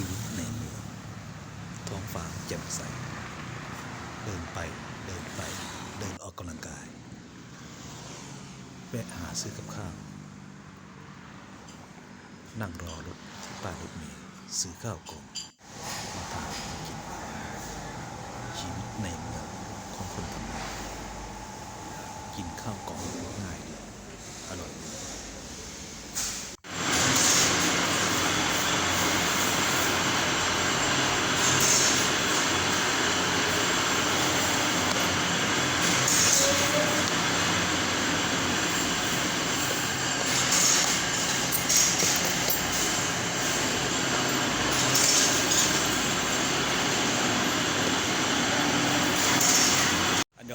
ชีวิตในเมืองท้องฟ้าแจ่มใส เดินไปเดินไปเดินออกกำลังกายแวะหาซื้อกับข้าว นั่งรอรถที่ป้ายรถเมล์ซื้อข้าวกล่องมาทานมากิน ชีวิตในเมืองของคนทำงานกินข้าวกล่องง่ายดี อร่อยดี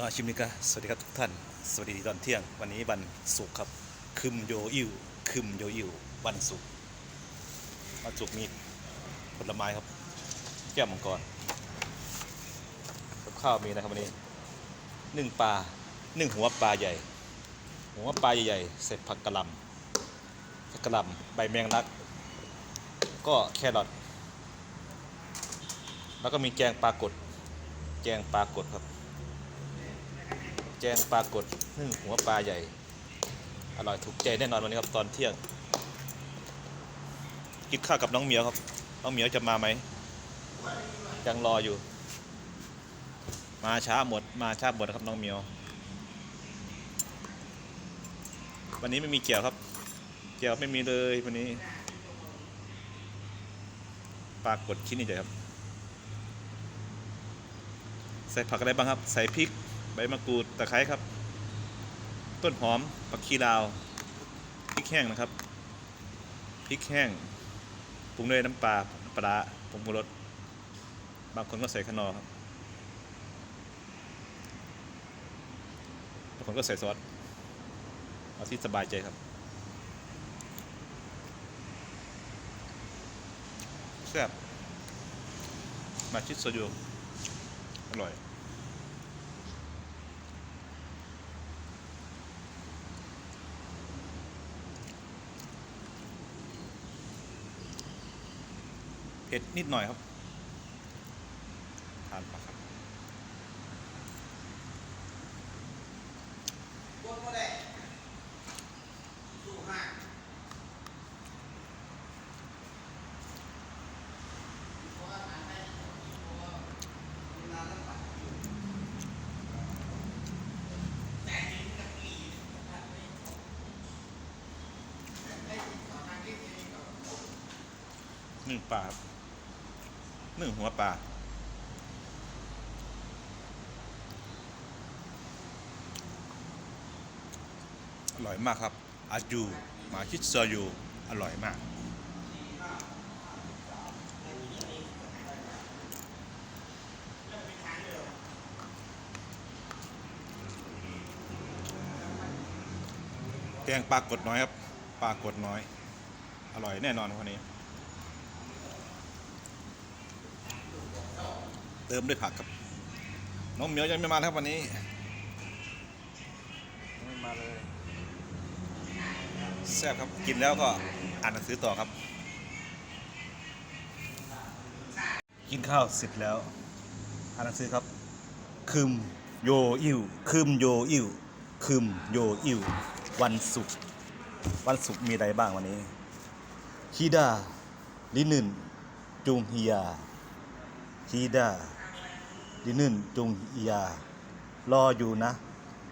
อาชิมนิกะสวัสดีครับทุกท่าน สวัสดีตอนเที่ยง วันนี้วันศุกร์ครับ คึมโยอิวคึมโยอิววันศุกร์วันศุกร์มีผลไม้ครับ แก้วมังกรกับข้าวมีนะครับวันนี้นึ่งปลานึ่งหัวปลาใหญ่ หัวปลาใหญ่ๆเสร็จผักกะหล่ำผักกะหล่ำใบแมงลัก ก็แครอทแล้วก็มีแกงปลากดแกงปลากดครับ จงปลากดนึ่งหัวปลาใหญ่ อร่อยถูกใจแน่นอนวันนี้ครับตอนเที่ยง กินข้าวกับน้องเหมียวครับ น้องเหมียวจะมาไหม ยังรออยู่ มาช้าหมด มาช้าหมดนะครับน้องเหมียว วันนี้ไม่มีเกี่ยวครับ เกี่ยวไม่มีเลยวันนี้ ปลากดชิ้นนี้ใหญ่ครับ ใส่ผักอะไรบ้างครับ ใส่พริก ใบมะกรูดตะไคร้ครับ ต้นหอมผักชีลาวพริกแห้งนะครับพริกแห้งปรุงด้วยน้ำปลาปลาร้าผงชูรสบางคนก็ใส่ขนอครับบางคนก็ใส่ซอสเอาที่สบายใจครับแซ่บมาชิดโซยูอร่อย ผ็ดนิดหน่อยครับ ทานปะครับพวกก็ได้สู้ห้าเพราะว่าหาได้เพราะว่าเวลาต้องปัดอยู่แต่เห็นกับปีนะครับไม่แต่ได้ติดต่อทางเล็กๆก็หนึ่งปลา หนึ่งหัวปลาอร่อยมากครับ อาจูมาชิดซอยูอร่อยมากแกงปลากดน้อยครับ ปลากดน้อย อร่อยแน่นอนวันนี้ เติมด้วยผักครับ น้องเหมียวยังไม่มานะครับวันนี้ยังไม่มาเลยแซ่บครับกินแล้วก็อ่านหนังสือต่อครับ กินข้าวเสร็จแล้วอ่านหนังสือครับคืมโยอิวคืมโยอิวคืมโยอิววันศุกร์วันศุกร์มีอะไรบ้างวันนี้ฮีดาลินึนจุงฮิยา ฮีดาลินึนจุงฮิยารออยู่นะ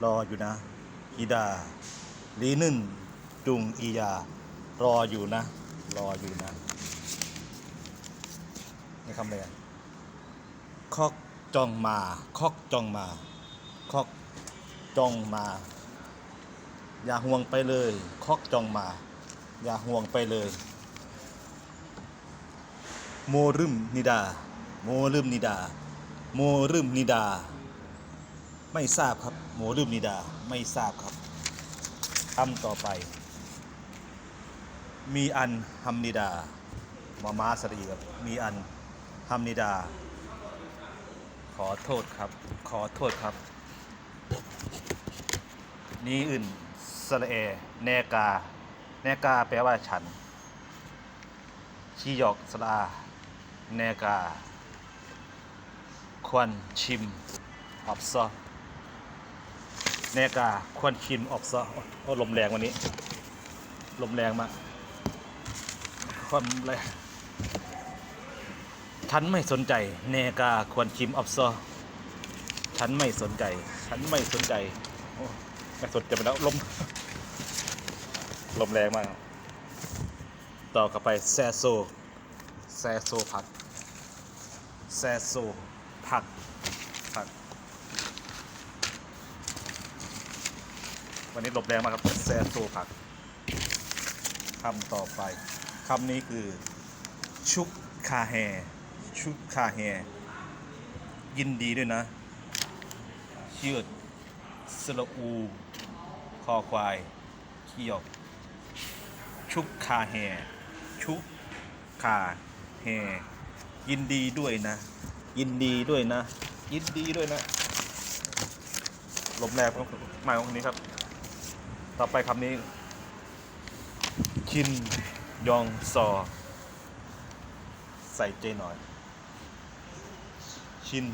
รออยู่นะฮีดาลินึนจุงอียารออยู่นะ รออยู่นะนี่คำอะไรอะคอกจองมาคอกจองมาคอกจองมา อย่าห่วงไปเลยคอกจองมา อย่าห่วงไปเลย โมรึมนิดา โมรึมนิดา โมรึมนิดา ไม่ทราบครับ โมรึมนิดา ไม่ทราบครับคำต่อไป มีอันฮัมนิดา มามาสรีครับ มีอันฮัมนิดา ขอโทษครับ ขอโทษครับ นี้อื่นสระเอ แนกา แนกาแปลว่าฉัน ชีหยอกสระอาแนกา ควันชิมออบซอแนกาควันชิมออบซอโอ้ลมแรงวันนี้ ลมแรงมากความแรฉันไม่สนใจแนกาควันชิมออบซอฉันไม่สนใจ ฉันไม่สนใจโอ้ไม่สนใจไปแล้วลม ลมแรงมาก ต่อกลับไปแซโซแซโซผักแซโซ ผักผัก วันนี้หลมแรงมากครับแซโซผักคำต่อไปคำนี้คือ ชุกคาแฮชุกคาแฮยินดีด้วยนะเชื่อสระอู คอควายเขียวชุกคาแฮชุกคาแฮยินดีด้วยนะ ยินดีด้วยนะ ยินดีด้วยนะลมแรงหมายของคนนี้ครับ ต่อไปคำนี้ ชินยองซอ ใส่ใจหน่อย ชิน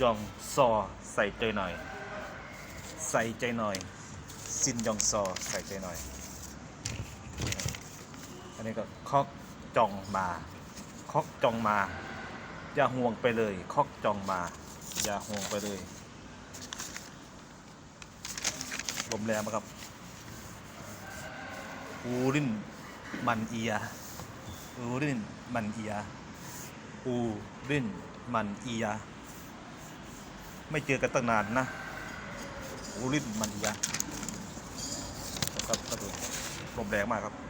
ยองซอ ใส่ใจหน่อย ใส่ใจหน่อย ซินยองซอ ใส่ใจหน่อย อันนี้ก็คอกจองมา อกจองมา อย่าห่วงไปเลยคอกจองมา อย่าห่วงไปเลยลมแรงมากครับอูรินมันเอียอูรินมันเอียอูรินมันเอีย ไม่เจอกันตั้งนานนะอูรินมันเอียครับก็ดูลมแรงมากครับ